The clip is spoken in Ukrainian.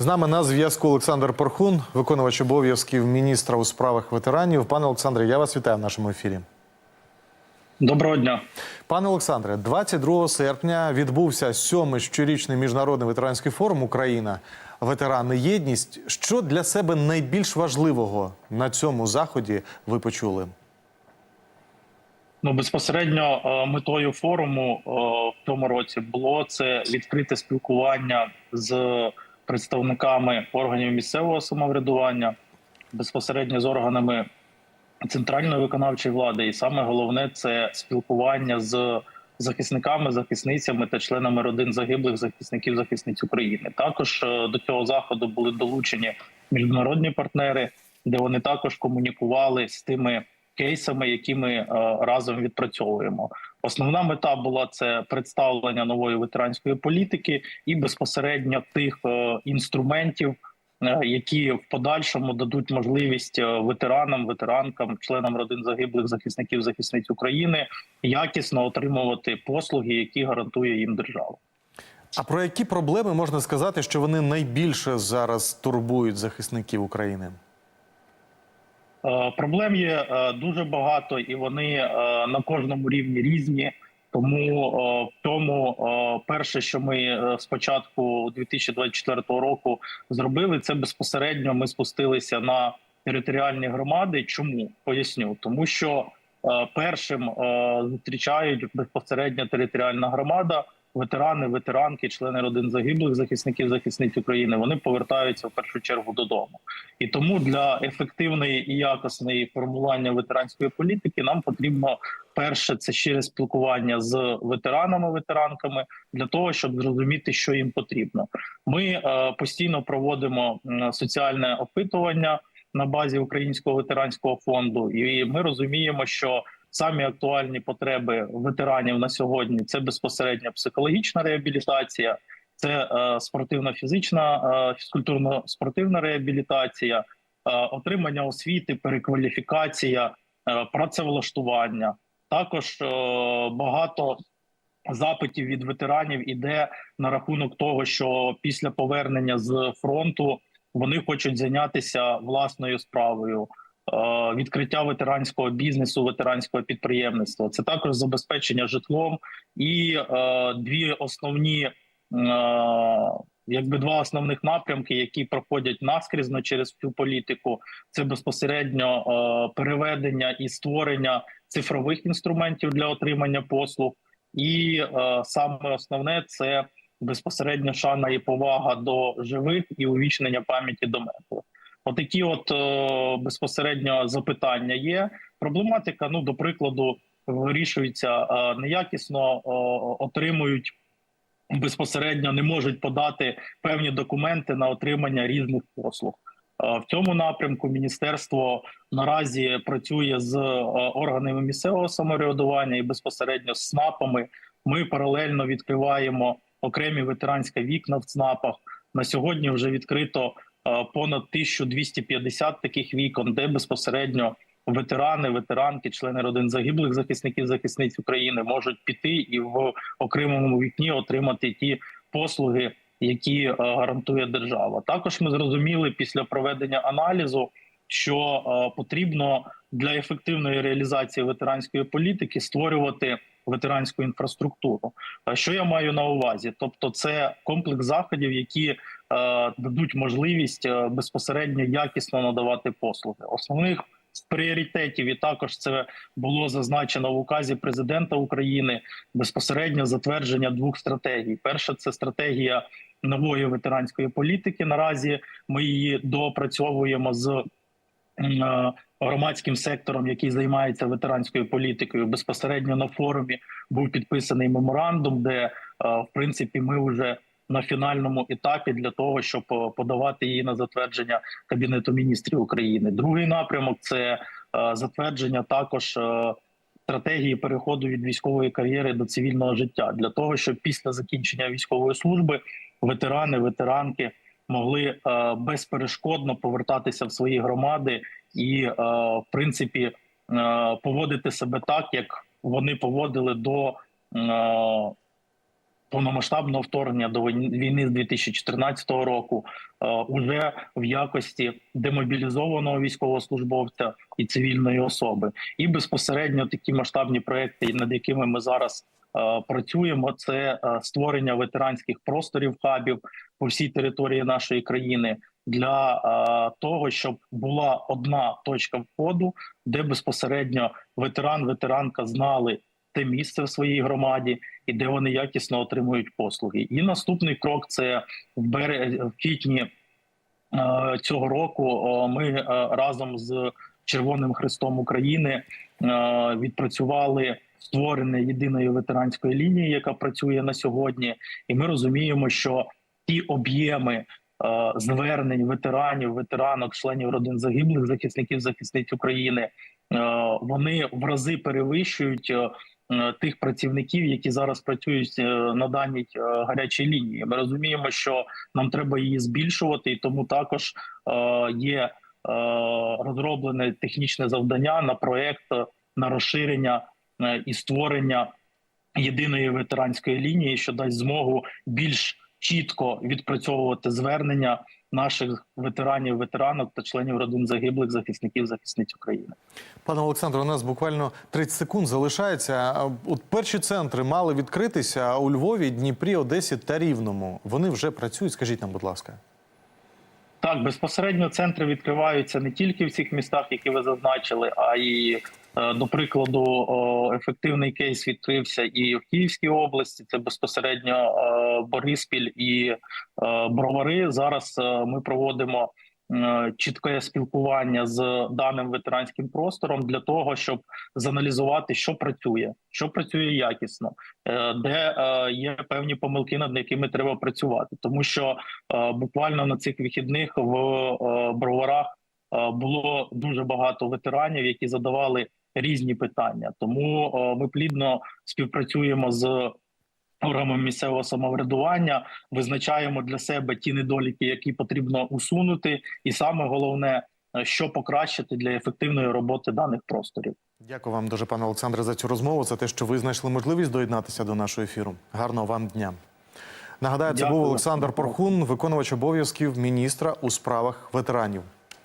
З нами на зв'язку Олександр Порхун, виконувач обов'язків міністра у справах ветеранів. Пане Олександре, я вас вітаю в нашому ефірі. Доброго дня. Пане Олександре, 22 серпня відбувся сьомий щорічний міжнародний ветеранський форум Україна. Ветерани єдність. Що для себе найбільш важливого на цьому заході ви почули? Ну безпосередньо е, метою форуму е, в цьому році було це відкрите спілкування з представниками органів місцевого самоврядування, безпосередньо з органами центральної виконавчої влади, і саме головне це спілкування з захисниками, захисницями та членами родин загиблих захисників захисниць України. Також е, до цього заходу були долучені міжнародні партнери, де вони також комунікували з тими кейсами, які ми е, разом відпрацьовуємо. Основна мета була це представлення нової ветеранської політики і безпосередньо тих е, інструментів, е, які в подальшому дадуть можливість ветеранам, ветеранкам, членам родин загиблих захисників захисниць України якісно отримувати послуги, які гарантує їм держава. А про які проблеми можна сказати, що вони найбільше зараз турбують захисників України? Е, Проблем є е, дуже багато, і вони е, на кожному рівні різні. Тому в тому перше, що ми спочатку 2024 року зробили, це безпосередньо ми спустилися на територіальні громади. Чому поясню? Тому що першим зустрічають безпосередньо територіальна громада. Ветерани, ветеранки, члени родин загиблих захисників захисниць України. Вони повертаються в першу чергу додому. І тому для ефективної і якісної формування ветеранської політики нам потрібно перше це щире спілкування з ветеранами, ветеранками для того, щоб зрозуміти, що їм потрібно. Ми е, постійно проводимо соціальне опитування на базі Українського ветеранського фонду, і ми розуміємо, що самі актуальні потреби ветеранів на сьогодні це безпосередньо психологічна реабілітація, це е, спортивно-фізична, е, фізкультурно-спортивна реабілітація, е, отримання освіти, перекваліфікація, працевлаштування. Також багато запитів від ветеранів іде на рахунок того, що після повернення з фронту вони хочуть зайнятися власною справою. Е, Відкриття ветеранського бізнесу, ветеранського підприємництва це також забезпечення житлом і е, дві основні е, якби два основних напрямки, які проходять наскрізно через цю політику, це безпосередньо переведення і створення цифрових інструментів для отримання послуг, і е, саме основне це безпосередньо шана і повага до живих і увічнення пам'яті до мертвих. Отакі, от е, безпосередньо запитання є. Проблематика, ну до прикладу, вирішується е, неякісно, отримують безпосередньо, не можуть подати певні документи на отримання різних послуг. Е, В цьому напрямку міністерство наразі працює з органами місцевого самоврядування і безпосередньо з СНАПами. Ми паралельно відкриваємо окремі ветеранські вікна в ЦНАПах. На сьогодні вже відкрито понад 1250 таких вікон, де безпосередньо ветерани, ветеранки, члени родин загиблих захисників захисниць України можуть піти і в окремому вікні отримати ті послуги, які е, гарантує держава. Також ми зрозуміли після проведення аналізу, що е, потрібно для ефективної реалізації ветеранської політики створювати ветеранську інфраструктуру. Що я маю на увазі? Тобто, це комплекс заходів, які е, дадуть можливість е, безпосередньо якісно надавати послуги. Основних з пріоритетів і також це було зазначено в указі президента України безпосередньо затвердження двох стратегій. Перша це стратегія нової ветеранської політики. Наразі ми її доопрацьовуємо з е, громадським сектором, який займається ветеранською політикою. Безпосередньо на форумі був підписаний меморандум, де е, в принципі ми вже на фінальному етапі для того, щоб е, подавати її на затвердження кабінету міністрів України. Другий напрямок це е, затвердження також. е, Стратегії переходу від військової кар'єри до цивільного життя для того, щоб після закінчення військової служби ветерани, ветеранки могли безперешкодно повертатися в свої громади і, в принципі, поводити себе так, як вони поводили до повномасштабного вторгнення до війни з 2014 року, е, уже в якості демобілізованого військовослужбовця і цивільної особи, і безпосередньо такі масштабні проекти, над якими ми зараз е, працюємо, це е, створення ветеранських просторів хабів по всій території нашої країни для того, щоб була одна точка входу, де безпосередньо ветеран, ветеранка знали те місце в своїй громаді і де вони якісно отримують послуги. І наступний крок це в бере в квітні е, цього року. Ми е, разом з Червоним Хрестом України е, відпрацювали створення єдиної ветеранської лінії, яка працює на сьогодні, і ми розуміємо, що ті об'єми звернень ветеранів, ветеранок, членів родин загиблих, захисників, захисниць України, вони в рази перевищують тих працівників, які зараз працюють е, на даній е, гарячій лінії. Ми розуміємо, що нам треба її збільшувати, і тому також е, є е, розроблене технічне завдання на проект е, на розширення е, і створення єдиної ветеранської лінії, що дасть змогу більш чітко відпрацьовувати звернення наших ветеранів, ветеранок та членів родин загиблих захисників захисниць України. Пане Олександре, у нас буквально 30 секунд залишається. От перші центри мали відкритися у Львові, Дніпрі, Одесі та Рівному. Вони вже працюють. Скажіть нам, будь ласка. Так, безпосередньо центри відкриваються не тільки в цих містах, які ви зазначили, а й до прикладу, ефективний кейс відкрився і в Київській області. Це безпосередньо е, Бориспіль і е, Бровари. Зараз е, ми проводимо е, чітке спілкування з даним ветеранським простором для того, щоб заналізувати, що працює, що працює якісно, е, де е, є певні помилки, над якими треба працювати, тому що е, буквально на цих вихідних в е, броварах е, було дуже багато ветеранів, які задавали різні питання. Тому е, ми плідно співпрацюємо з органами місцевого самоврядування, визначаємо для себе ті недоліки, які потрібно усунути, і саме головне, е, що покращити для ефективної роботи даних просторів. Дякую вам дуже, пане Олександре, за цю розмову, за те, що ви знайшли можливість доєднатися до нашого ефіру. Гарного вам дня. Нагадаю, це Дякую. був Олександр Порхун, виконувач обов'язків міністра у справах ветеранів.